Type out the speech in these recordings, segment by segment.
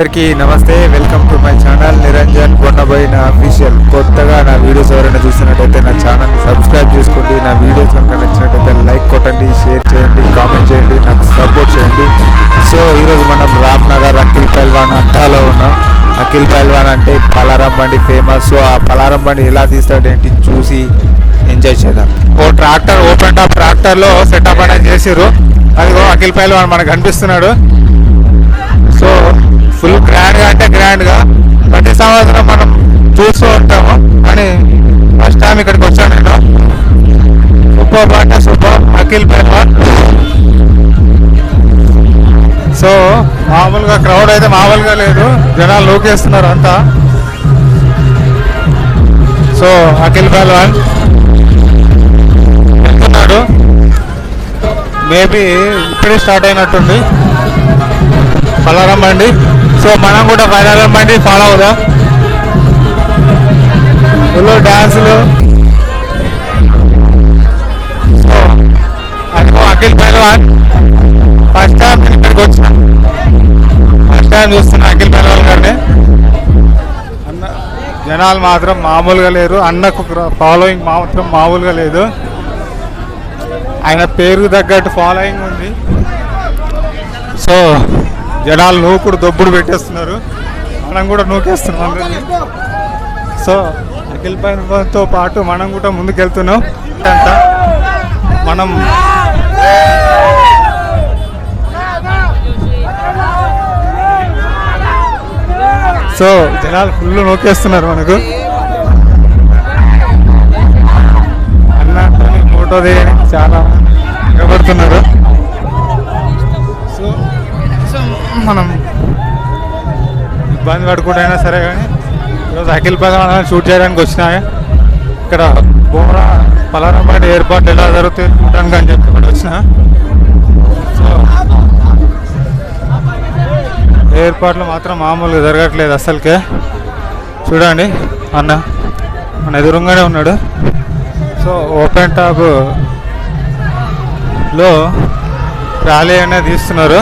అందరికీ నమస్తే welcome to my channel Niranjan Konaboyina official. కొత్తగా నా వీడియోస్ ఎవరైనా చూసినట్టయితే నా ఛానల్ సబ్స్క్రైబ్ చేసుకోండి నా వీడియోస్ కనుక నచ్చినట్టయితే లైక్ కొట్టండి షేర్ చేయండి కామెంట్ చేయండి నాకు సపోర్ట్ చేయండి. సో ఈరోజు మనం రామ్ నగర్ అఖిల్ పైల్వాన్ అడ్డాలో ఉన్నాం. అఖిల్ పైల్వాన్ అంటే పలారం బండి ఫేమస్ సో ఆ పలారం బండి ఎలా తీస్తాడేంటి చూసి ఎంజాయ్ చేద్దాం. ఓ ట్రాక్టర్ ఓపెన్ టాప్ ట్రాక్టర్లో సెటప్ అనేది చేసారు అదిగో అఖిల్ పైల్వాన్ మనకు కనిపిస్తున్నాడు. సో ఫుల్ గ్రాండ్గా అంటే గ్రాండ్గా ప్రతి సంవత్సరం మనం చూస్తూ ఉంటాము. కానీ ఫస్ట్ టైం ఇక్కడికి వచ్చాను నేను. సూపర్ బాట సూపర్ అఖిల్ పెల్వాన్ సో మామూలుగా క్రౌడ్ అయితే మామూలుగా లేదు. జనాలు లోకేస్తున్నారు అంతా. సో అఖిల్ పెహ్వాన్ వెళ్తున్నాడు. మేబీ ఇప్పుడే స్టార్ట్ అయినట్టుంది. పలారం అండి సో మనం కూడా ఫైనల్ బండి ఫాలో అవుదాం. ఫుల్ డ్యాన్సులు అఖిల్ పైలవాన్. ఫస్ట్ టైం ఇక్కడికి వచ్చిన. ఫస్ట్ టైం చూస్తున్నా అఖిల్ పైలవాన్ గారిని. అన్న జనాలు మాత్రం మామూలుగా లేరు. అన్నకు ఫాలోయింగ్ మాత్రం మామూలుగా లేదు. ఆయన పేరుకు తగ్గట్టు ఫాలోయింగ్ ఉంది. సో జనాలు నూకుడు దొబ్బుడు పెట్టేస్తున్నారు. మనం కూడా నూకేస్తున్నాం. సో అఖిల్ పైనతో పాటు మనం కూడా ముందుకెళ్తున్నాం. అంత మనం సో జనాలు ఫుల్ నూకేస్తున్నారు మనకు. అన్న ఫోటో దిగడానికి చాలా ఇబ్బంది పడకుండా సరే కానీ ఈరోజు అఖిల్ పదం షూట్ చేయడానికి వచ్చినా ఇక్కడ బోరా పలారంపాటి ఏర్పాటు ఎలా జరుగుతుంది చూడడానికి అని చెప్పి ఇక్కడ వచ్చిన. సో ఏర్పాట్లు మాత్రం మామూలుగా జరగట్లేదు అసలుకే చూడండి అన్న మన ఎదురుగానే ఉన్నాడు. సో ఓపెన్ టాప్లో ర్యాలీ అనేది తీస్తున్నారు.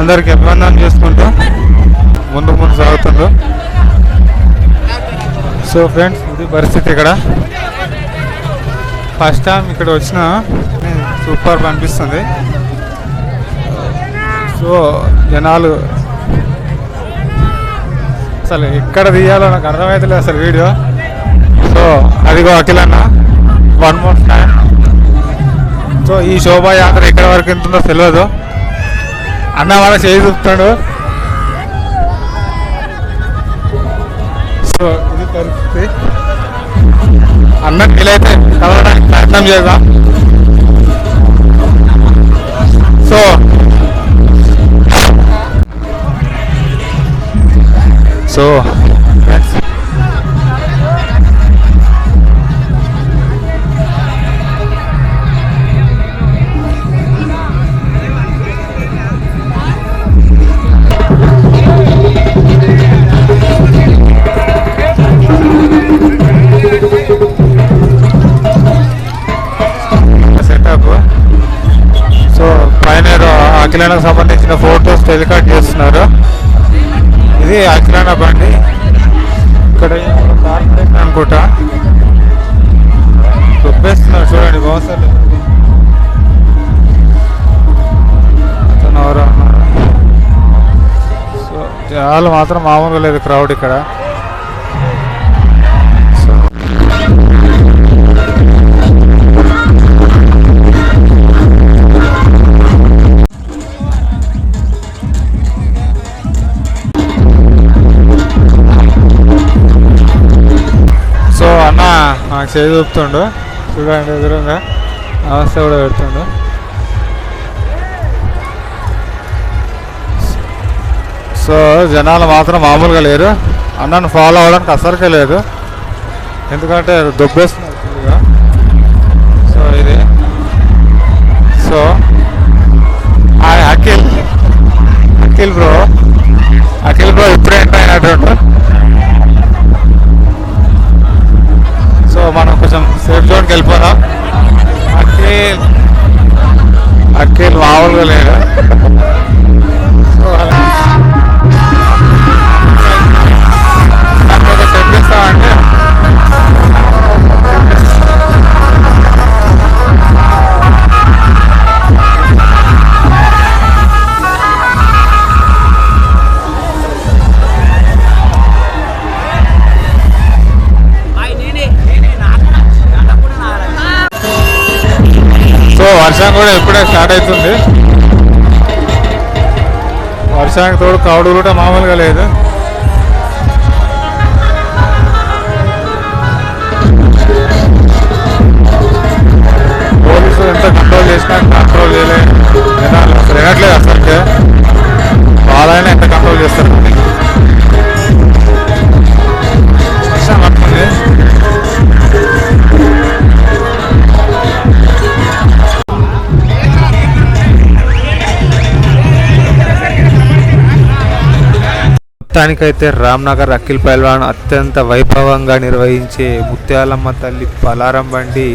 అందరికి అభివందనం చేసుకుంటూ. ముందు ముందు సాగుతుందో. సో ఫ్రెండ్స్ ఇది పరిస్థితి ఇక్కడ. ఫస్ట్ టైం ఇక్కడ వచ్చిన సూపర్ అనిపిస్తుంది. సో జనాలు అసలు ఎక్కడ తీయాలో నాకు అర్థమవుతలేదు అసలు వీడియో. సో అదిగో అఖిలన్న వన్ మోర్ టైం సో ఈ శోభాయాత్ర ఎక్కడి వరకు ఎంతుందో తెలియదు అన్న వాళ్ళ చేయి చూపుతాడు ఇది పరిస్థితి అన్న వీలైతే కలవడానికి ప్రయత్నం చేద్దాం సో సో అఖిలానకు సంబంధించిన ఫోటోస్ టెలికాస్ట్ చేస్తున్నారు. ఇది అఖిలాన బండి. ఇక్కడ కార్పొరేషన్ అనుకుంటా. చూపిస్తున్నారు చూడండి బాగుంది అతను ఎవరు అన్నారు. సో జనాలు మాత్రం మామూలుగా లేదు క్రౌడ్ ఇక్కడ. చూపుతుండు చూడండి ఎదురుగా. నమస్తే కూడా పెడుతుండు. సో జనాలు మాత్రం మామూలుగా లేరు. అన్నను ఫాలో అవ్వడానికి అసలుకే లేదు. ఎందుకంటే దొబ్బేస్తున్నారు ఫుల్గా సో ఇది. So Akhil Akhil bro. Akhil bro ఇప్పుడే వర్షం కూడా ఎప్పుడే స్టార్ట్ అవుతుంది. వర్షానికి తోడు కౌడు కూడా మామూలుగా లేదు. పోలీసులు ఎంత కంట్రోల్ చేసినా కంట్రోల్ చేయలేదు జనాలు అసలు వినట్లేదు అసలు వాళ్ళైనా ఎంత కంట్రోల్ చేస్తారు? మొత్తానికైతే రామ్నగర్ అఖిల్ పైల్వాన్ అత్యంత వైభవంగా నిర్వహించే ముత్యాలమ్మ తల్లి పలారం బండి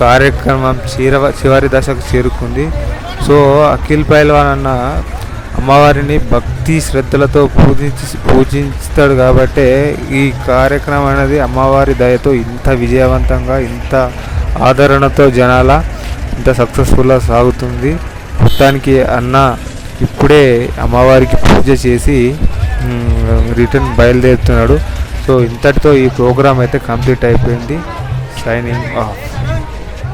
కార్యక్రమం చిరవ చివరి దశకు చేరుకుంది. సో అఖిల్ పైల్వాన్ అన్న అమ్మవారిని భక్తి శ్రద్ధలతో పూజించి పూజిస్తాడు కాబట్టే ఈ కార్యక్రమం అనేది అమ్మవారి దయతో ఇంత విజయవంతంగా ఇంత ఆదరణతో జనాల ఇంత సక్సెస్ఫుల్గా సాగుతుంది. మొత్తానికి అన్న ఇప్పుడే అమ్మవారికి పూజ చేసి రిటర్న్ బయలుదేరుతున్నాడు. సో ఇంతటితో ఈ ప్రోగ్రామ్ అయితే కంప్లీట్ అయిపోయింది. Signing off